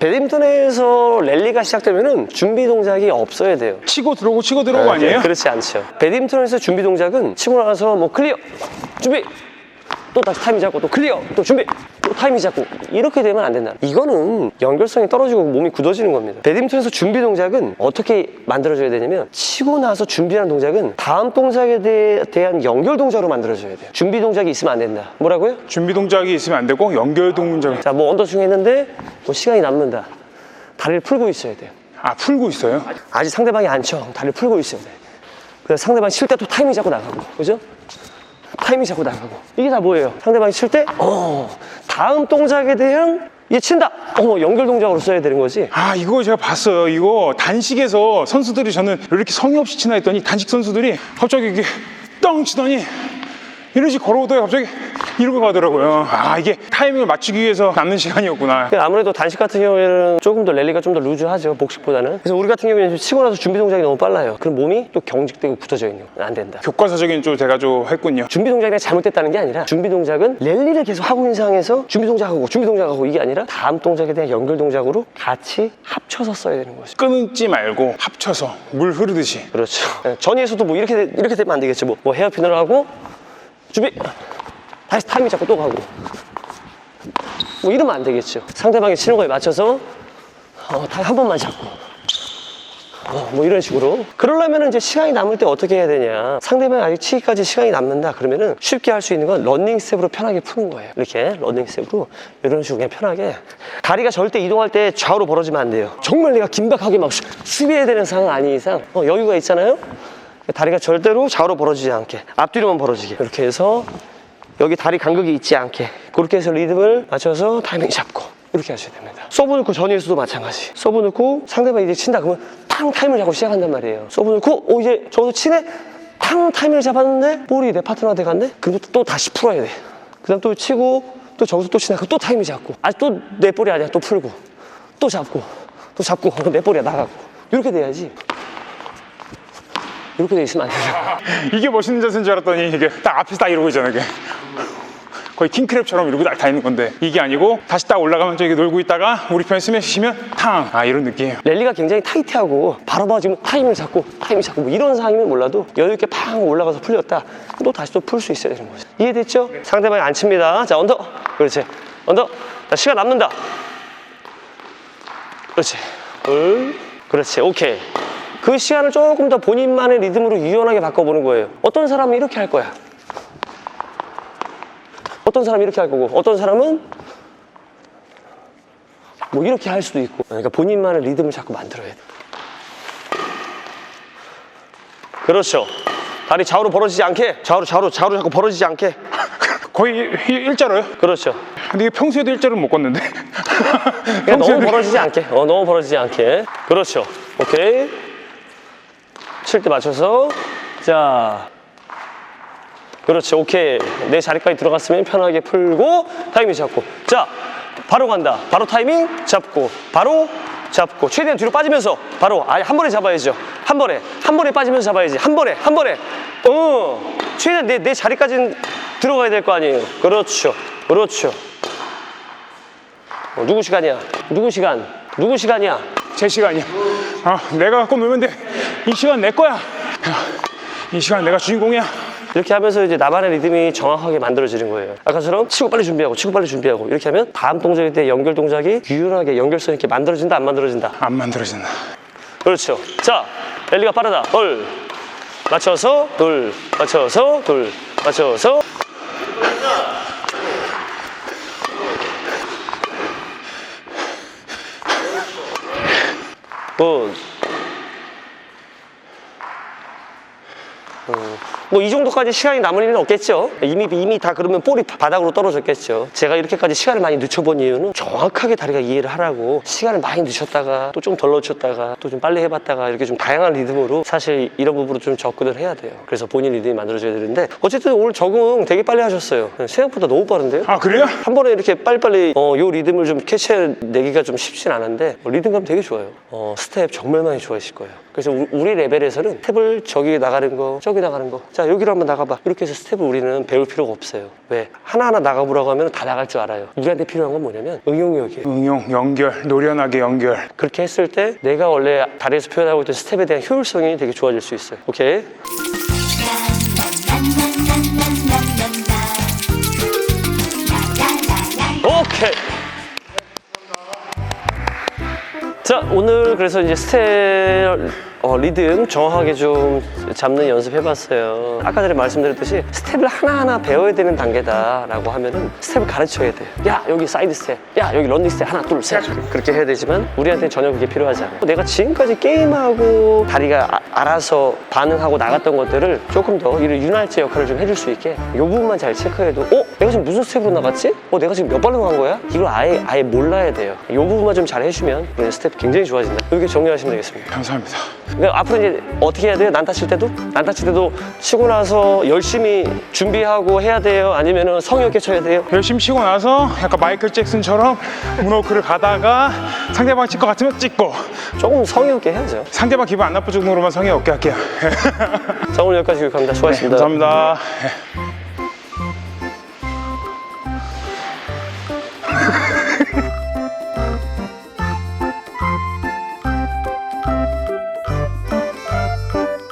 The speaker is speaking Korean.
배드민턴에서 랠리가 시작되면은 준비 동작이 없어야 돼요. 치고 들어오고 치고 들어오고 아 니에요? 네, 그렇지 않죠. 배드민턴에서 준비 동작은 치고 나가서 뭐 클리어, 준비, 또 다시 타이밍 잡고 또 클리어, 또 준비, 또 타이밍 잡고 이렇게 되면 안 된다. 이거는 연결성이 떨어지고 몸이 굳어지는 겁니다. 배드민턴에서 준비 동작은 어떻게 만들어줘야 되냐면 치고 나서 준비하는 동작은 다음 동작에 대, 대한 연결 동작으로 만들어줘야 돼요. 준비 동작이 있으면 안 된다. 뭐라고요? 준비 동작이 있으면 안 되고 연결 동작. 자, 뭐 언더스윙 했는데 뭐 시간이 남는다. 다리를 풀고 있어야 돼요. 아 풀고 있어요? 아직 상대방이 안 쳐. 다리를 풀고 있어야 돼. 그래서 상대방이 칠 때 또 타이밍 잡고 나가고. 그죠? 타이밍 잡고 나가고. 이게 다 뭐예요? 상대방이 칠 때, 어, 다음 동작에 대한, 얘 친다! 어, 연결 동작으로 써야 되는 거지. 아 이거 제가 봤어요. 이거 단식에서 선수들이 저는 왜 이렇게 성의 없이 치나 했더니 단식 선수들이 갑자기 이렇게 떵 치더니 이런 식 걸어오다가 갑자기 이러고 가더라고요. 아 이게 타이밍을 맞추기 위해서 남는 시간이었구나. 아무래도 단식 같은 경우에는 조금 더 랠리가 좀 더 루즈하죠, 복식보다는. 그래서 우리 같은 경우에는 치고 나서 준비 동작이 너무 빨라요. 그럼 몸이 또 경직되고 굳어져 있는 거. 안 된다. 교과서적인 좀 제가 좀 했군요. 준비 동작이 잘못됐다는 게 아니라 준비 동작은 랠리를 계속 하고 있는 상황에서 준비 동작하고 준비 동작하고 이게 아니라 다음 동작에 대한 연결 동작으로 같이 합쳐서 써야 되는 거죠. 끊지 말고 합쳐서 물 흐르듯이. 그렇죠. 예, 전위에서도 뭐 이렇게 되- 이렇게 되면 안 되겠죠. 뭐, 뭐 헤어핀을 하고 준비 다시 타이밍 잡고 또 가고. 뭐 이러면 안 되겠죠. 상대방이 치는 거에 맞춰서 어, 한 번만 잡고. 어, 뭐 이런 식으로. 그러려면 이제 시간이 남을 때 어떻게 해야 되냐. 상대방이 아직 치기까지 시간이 남는다. 그러면은 쉽게 할 수 있는 건 런닝 스텝으로 편하게 푸는 거예요. 이렇게 런닝 스텝으로 이런 식으로 그냥 편하게. 다리가 절대 이동할 때 좌우로 벌어지면 안 돼요. 정말 내가 긴박하게 막 수- 수비해야 되는 상황 아닌 이상. 어, 여유가 있잖아요? 다리가 절대로 좌우로 벌어지지 않게 앞뒤로만 벌어지게. 이렇게 해서 여기 다리 간격이 있지 않게. 그렇게 해서 리듬을 맞춰서 타이밍 잡고 이렇게 하셔야 됩니다. 서브 넣고 전위에서도 마찬가지. 서브 넣고 상대방이 이제 친다 그러면 탕 타이밍을 잡고 시작한단 말이에요. 서브 넣고 어 이제 저도 치네 탕 타이밍을 잡았는데 볼이 내 파트너한테 갔네? 그럼 또 다시 풀어야 돼그 다음 또 치고 또 저기서 또 치나 또 타이밍 잡고. 아직 또 내 볼이 아니야. 또 풀고. 또 잡고. 또 잡고. 어, 내 볼이야. 나가고. 이렇게 돼야지. 이렇게 돼 있으면 안 되죠 이게 멋있는 자세인 줄 알았더니 이게 딱 앞에서 딱 이러고 있잖아요. 이게. 거의 킹크랩처럼 이러고 있는 건데 이게 아니고 다시 딱 올라가면 저기 놀고 있다가 우리 편 스매시 치면 탕! 아 이런 느낌이에요. 랠리가 굉장히 타이트하고 바로바로 지금 타이밍을 잡고 타이밍 잡고 뭐 이런 상황이면 몰라도 여유 있게 팡 올라가서 풀렸다. 또 다시 또 풀 수 있어야 되는 거죠. 이해됐죠? 상대방이 안 칩니다. 자 언더! 그렇지. 언더! 자 시간 남는다. 그렇지. 둘. 그렇지. 오케이. 그 시간을 조금 더 본인만의 리듬으로 유연하게 바꿔보는 거예요. 어떤 사람은 이렇게 할 거야 어떤 사람은 이렇게 할 거고 어떤 사람은 뭐 이렇게 할 수도 있고. 그러니까 본인만의 리듬을 자꾸 만들어야 돼. 그렇죠. 다리 좌우로 벌어지지 않게 좌우로 좌우로 좌우로 자꾸 벌어지지 않게. 거의 일- 일자로요? 그렇죠. 근데 평소에도 일자로 못 걷는데. 그냥 너무 평소에도 벌어지지 않게. 어 너무 벌어지지 않게. 그렇죠. 오케이. 칠 때 맞춰서. 자 그렇지 오케이. 내 자리까지 들어갔으면 편하게 풀고 타이밍 잡고. 자 바로 간다. 바로 타이밍 잡고 바로 잡고. 최대한 뒤로 빠지면서 바로 아예 한 번에 잡아야죠. 한 번에 한 번에 빠지면서 잡아야지. 한 번에 한 번에. 어 최대한 내, 내 자리까지는 들어가야 될 거 아니에요. 그렇죠 그렇죠. 어, 누구 시간이야? 누구 시간? 누구 시간이야? 제 시간이야. 아, 내가 갖고 놀면 돼. 이 시간 내 거야. 이 시간 내가 주인공이야. 이렇게 하면서 이제 나만의 리듬이 정확하게 만들어지는 거예요. 아까처럼 치고 빨리 준비하고 치고 빨리 준비하고 이렇게 하면 다음 동작에 대해 연결 동작이 유연하게 연결성 있게 만들어진다 안 만들어진다. 안 만들어진다. 그렇죠. 자, 랠리가 빠르다. 둘 맞춰서 둘 맞춰서 둘 맞춰서 굿. 뭐 이 정도까지 시간이 남을 일은 없겠죠. 이미 이미 다 그러면 볼이 바닥으로 떨어졌겠죠. 제가 이렇게까지 시간을 많이 늦춰본 이유는 정확하게 다리가 이해를 하라고 시간을 많이 늦췄다가 또 좀 덜 늦췄다가 또 좀 빨리 해봤다가 이렇게 좀 다양한 리듬으로 사실 이런 부분으로 좀 접근을 해야 돼요. 그래서 본인 리듬이 만들어져야 되는데 어쨌든 오늘 적응 되게 빨리 하셨어요. 생각보다 너무 빠른데요? 아, 그래요? 한 번에 이렇게 빨리빨리 어, 요 리듬을 좀 캐치내기가 좀 쉽진 않은데 어, 리듬감 되게 좋아요. 어, 스텝 정말 많이 좋아하실 거예요. 그래서 우- 우리 레벨에서는 스텝을 저기 나가는 거, 저기 나가는 거. 자, 자 여기로 한번 나가봐. 이렇게 해서 스텝을 우리는 배울 필요가 없어요. 왜? 하나하나 나가보라고 하면 다 나갈 줄 알아요. 우리한테 필요한 건 뭐냐면 응용력이에요 응용, 연결, 노련하게 연결. 그렇게 했을 때 내가 원래 다리에서 표현하고 있던 스텝에 대한 효율성이 되게 좋아질 수 있어요. 오케이? 오케이. 자 오늘 그래서 이제 스텝 어, 리듬 정확하게 좀 잡는 연습해봤어요 아까 전에 말씀드렸듯이 스텝을 하나하나 배워야 되는 단계다라고 하면은 스텝을 가르쳐야 돼요 야 여기 사이드 스텝 야 여기 런닝 스텝 하나 둘 셋 그렇게 해야 되지만 우리한테는 전혀 그게 필요하지 않아요 내가 지금까지 게임하고 다리가 아- 알아서 반응하고 나갔던 것들을 조금 더 이런 윤활제 역할을 좀 해줄 수 있게 이 부분만 잘 체크해도 어? 내가 지금 무슨 스텝으로 나갔지? 어? 내가 지금 몇 발로 간 거야? 이걸 아예 아예 몰라야 돼요 이 부분만 좀 잘 해주면 우리 스텝 굉장히 좋아진다 이렇게 정리하시면 되겠습니다 감사합니다. 그러니까 앞으로 이제 어떻게 해야 돼요? 난타 칠 때도? 난타 칠 때도 치고 나서 열심히 준비하고 해야 돼요? 아니면 성의 없게 쳐야 돼요? 열심히 치고 나서 약간 마이클 잭슨처럼 문워크를 가다가 상대방 칠 것 같으면 찍고 조금 성의 없게 해야죠. 상대방 기분 안 나쁠 정도로만 성의 없게 할게요. 자, 오늘 여기까지 교육합니다. 수고하셨습니다. 감사합니다.